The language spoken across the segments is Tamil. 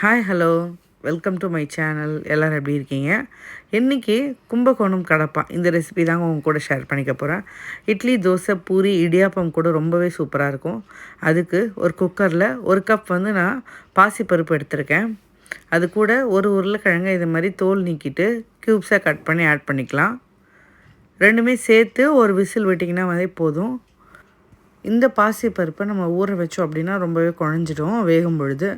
Hi hello welcome to my channel எல்லோரும் எப்படி இருக்கீங்க? இன்றைக்கி கும்பகோணம் கடப்பா. இந்த ரெசிபி தாங்க உங்க கூட ஷேர் பண்ணிக்க போகிறேன் இட்லி தோசை பூரி இடியாப்பம் கூட ரொம்பவே சூப்பராக இருக்கும். அதுக்கு ஒரு குக்கரில் ஒரு கப் வந்து நான் பாசிப்பருப்பு எடுத்திருக்கேன். அது கூட ஒரு உருளைக்கிழங்கு இது மாதிரி தோல் நீக்கிட்டு க்யூப்ஸாக கட் பண்ணி ஆட் பண்ணிக்கலாம். ரெண்டுமே சேர்த்து ஒரு விசில் விட்டிங்கன்னா வந்து போதும். இந்த பாசி பருப்பை நம்ம ஊற வச்சோம் அப்படின்னா ரொம்பவே குழஞ்சிடும் வேகும் பொழுது.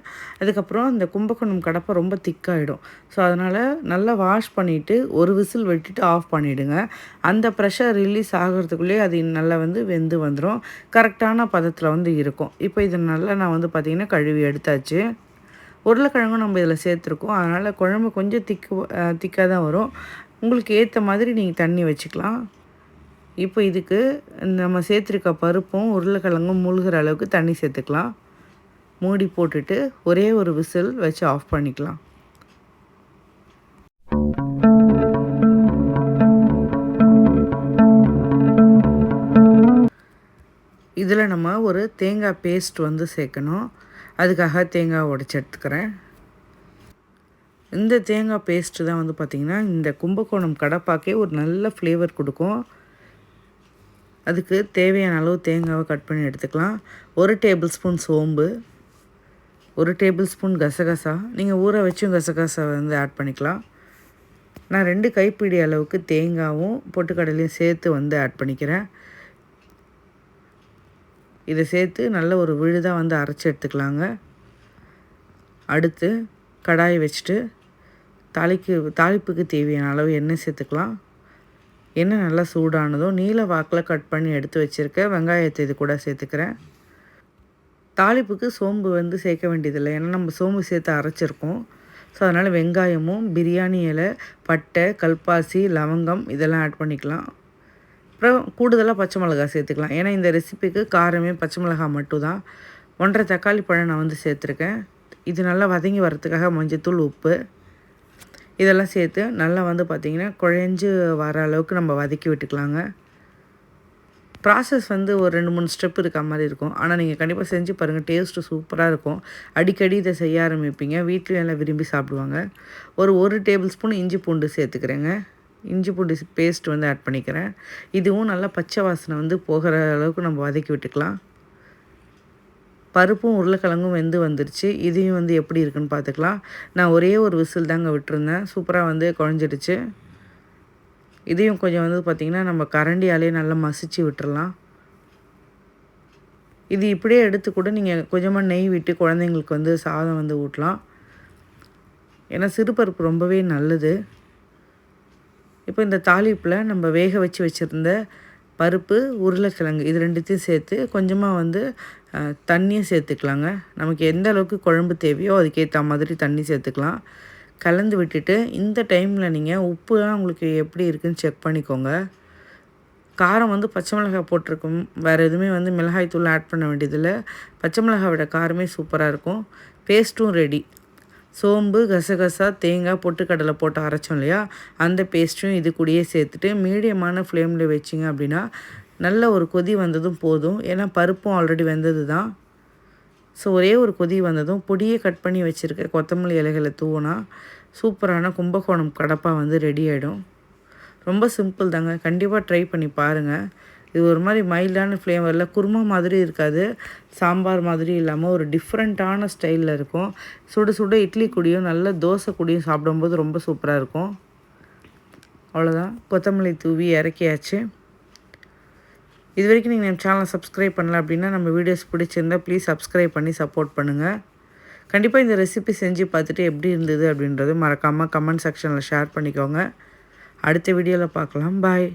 அதுக்கப்புறம் இந்த கும்பகோணம் கடப்பை ரொம்ப திக்காகிடும் ஸோ அதனால் நல்லா வாஷ் பண்ணிவிட்டு ஒரு விசில் வெட்டிட்டு ஆஃப் பண்ணிவிடுங்க அந்த ப்ரெஷர் ரிலீஸ் ஆகிறதுக்குள்ளேயே அது நல்லா வந்து வெந்து வந்துடும் கரெக்டான பதத்தில் வந்து இருக்கும். இப்போ இதை நல்லா நான் வந்து பார்த்திங்கன்னா கழுவி எடுத்தாச்சு. உருளைக்கிழங்கும் நம்ம இதில் சேர்த்துருக்கோம். அதனால் குழம்பு கொஞ்சம் திக்கு திக்காக தான் வரும். உங்களுக்கு ஏற்ற மாதிரி நீங்கள் தண்ணி வச்சுக்கலாம். இப்போ இதுக்கு நம்ம சேர்த்துருக்க பருப்பும் உருளைக்கிழங்கும் மூழ்கிற அளவுக்கு தண்ணி சேர்த்துக்கலாம். மூடி போட்டுட்டு ஒரே ஒரு விசில் வச்சு ஆஃப் பண்ணிக்கலாம். இதில் நம்ம ஒரு தேங்காய் பேஸ்ட் வந்து சேர்க்கணும். அதுக்காக தேங்காய் உடச்சி எடுத்துக்கிறேன். இந்த தேங்காய் பேஸ்ட்டு தான் வந்து பார்த்திங்கன்னா இந்த கும்பகோணம் கடப்பாக்கே ஒரு நல்ல ஃப்ளேவர் கொடுக்கும். அதுக்கு தேவையான அளவு தேங்காவை கட் பண்ணி எடுத்துக்கலாம். ஒரு டேபிள் ஸ்பூன் சோம்பு ஒரு டேபிள் ஸ்பூன் கசகசா. நீங்கள் ஊற வச்சும் கசகசா வந்து ஆட் பண்ணிக்கலாம். நான் ரெண்டு கைப்பிடி அளவுக்கு தேங்காவும் பொட்டுக்கடலையும் சேர்த்து வந்து ஆட் பண்ணிக்கிறேன். இதை சேர்த்து நல்ல ஒரு விழுதாக வந்து அரைச்சி எடுத்துக்கலாங்க. அடுத்து கடாயை வச்சுட்டு தாளிக்கு தாளிப்புக்கு தேவையான அளவு எண்ணெய் சேர்த்துக்கலாம். எண்ணெய் நல்லா சூடானதும் நீல வாக்கில் கட் பண்ணி எடுத்து வச்சுருக்க வெங்காயத்தை இது கூட சேர்த்துக்கிறேன். தாளிப்புக்கு சோம்பு வந்து சேர்க்க வேண்டியதில்லை. ஏன்னா நம்ம சோம்பு சேர்த்து அரைச்சிருக்கோம். ஸோ அதனால் வெங்காயமும் பிரியாணி இலை பட்டை கல்பாசி லவங்கம் இதெல்லாம் ஆட் பண்ணிக்கலாம். அப்புறம் கூடுதலாக பச்சை மிளகா சேர்த்துக்கலாம். ஏன்னா இந்த ரெசிபிக்கு காரமே பச்சை மிளகா மட்டும்தான். ஒன்றரை தக்காளி பழம் நான் வந்து சேர்த்துருக்கேன். இது நல்லா வதங்கி வரத்துக்காக மஞ்சத்தூள் உப்பு இதெல்லாம் சேர்த்து நல்லா வந்து பார்த்திங்கன்னா குழஞ்சு வர அளவுக்கு நம்ம வதக்கி விட்டுக்கலாங்க. ப்ராசஸ் வந்து ஒரு ரெண்டு மூணு ஸ்டெப் இருக்க மாதிரி இருக்கும். ஆனால் நீங்கள் கண்டிப்பாக செஞ்சு பாருங்கள் டேஸ்ட்டு சூப்பராக இருக்கும். அடிக்கடி இதை செய்ய ஆரம்பிப்பீங்க. வீட்லேயும் எல்லாம் விரும்பி சாப்பிடுவாங்க. ஒரு ஒரு டேபிள் ஸ்பூன் இஞ்சி பூண்டு சேர்த்துக்கிறேங்க. இஞ்சி பூண்டு பேஸ்ட் வந்து ஆட் பண்ணிக்கிறேன். இதுவும் நல்லா பச்சை வாசனை வந்து போகிற அளவுக்கு நம்ம வதக்கி விட்டுக்கலாம். பருப்பும் உருளைக்கிழங்கும் வெந்து வந்துருச்சு. இதையும் வந்து எப்படி இருக்குன்னு பார்த்துக்கலாம். நான் ஒரே ஒரு விசில் தாங்க விட்டுருந்தேன். சூப்பராக வந்து குழஞ்சிடுச்சு. இதையும் கொஞ்சம் வந்து பார்த்திங்கன்னா நம்ம கரண்டியாலே நல்லா மசிச்சு விட்டுறலாம். இது இப்படியே எடுத்து கூட நீங்கள் கொஞ்சமாக நெய் விட்டு குழந்தைங்களுக்கு வந்து சாதம் வந்து ஊட்டலாம். ஏன்னா சிறுபருப்பு ரொம்பவே நல்லது. இப்போ இந்த தாளிப்பில் நம்ம வேக வச்சு வச்சுருந்த பருப்பு உருளைக்கிழங்கு இது ரெண்டுத்தையும் சேர்த்து கொஞ்சமாக வந்து தண்ணியும் சேர்த்துக்கலாங்க. நமக்கு எந்த அளவுக்கு குழம்பு தேவையோ அதுக்கேற்ற மாதிரி தண்ணி சேர்த்துக்கலாம். கலந்து விட்டுட்டு இந்த டைமில் நீங்கள் உப்புலாம் உங்களுக்கு எப்படி இருக்குதுன்னு செக் பண்ணிக்கோங்க. காரம் வந்து பச்சை மிளகாய் போட்டிருக்கும். வேறு எதுவுமே வந்து மிளகாய் தூள் ஆட் பண்ண வேண்டியதில்லை. பச்சை மிளகாயோட காரமே சூப்பராக இருக்கும். பேஸ்ட்டும் ரெடி சோம்பு கசகசா தேங்காய் பொட்டுக்கடலை போட்டு அரைச்சோம் இல்லையா? அந்த பேஸ்ட்டும் இது கூடயே சேர்த்துட்டு மீடியமான ஃப்ளேமில் வச்சிங்க அப்படின்னா நல்ல ஒரு கொதி வந்ததும் போதும். ஏன்னா பருப்பும் ஆல்ரெடி வெந்தது தான் ஸோ ஒரே ஒரு கொதி வந்ததும் பொடியை கட் பண்ணி வச்சுருக்க கொத்தமல்லி இலைகளை தூவினா சூப்பரான கும்பகோணம் கடப்பாக வந்து ரெடி ஆகிடும் ரொம்ப சிம்பிள் தாங்க. கண்டிப்பாக ட்ரை பண்ணி பாருங்கள் இது ஒரு மாதிரி மைல்டான ஃப்ளேவரில் குருமா மாதிரி இருக்காது. சாம்பார் மாதிரி இல்லாமல் ஒரு டிஃப்ரெண்ட்டான ஸ்டைலில் இருக்கும். சுட சுட இட்லி குடியும் நல்ல தோசை குடியும் சாப்பிடும்போது ரொம்ப சூப்பராக இருக்கும். அவ்வளோதான் கொத்தமல்லி தூவி இறக்கியாச்சு. இது வரைக்கும் நீங்கள் நம்ம சேனலை சப்ஸ்கிரைப் பண்ணல அப்படின்னா நம்ம வீடியோஸ் பிடிச்சிருந்தால் ப்ளீஸ் சப்ஸ்கிரைப் பண்ணி சப்போர்ட் பண்ணுங்கள் கண்டிப்பாக இந்த ரெசிபி செஞ்சு பார்த்துட்டு எப்படி இருந்தது அப்படின்றது மறக்காமல் கமெண்ட் செக்ஷனில் ஷேர் பண்ணிக்கோங்க. அடுத்த வீடியோவில் பார்க்கலாம். பாய்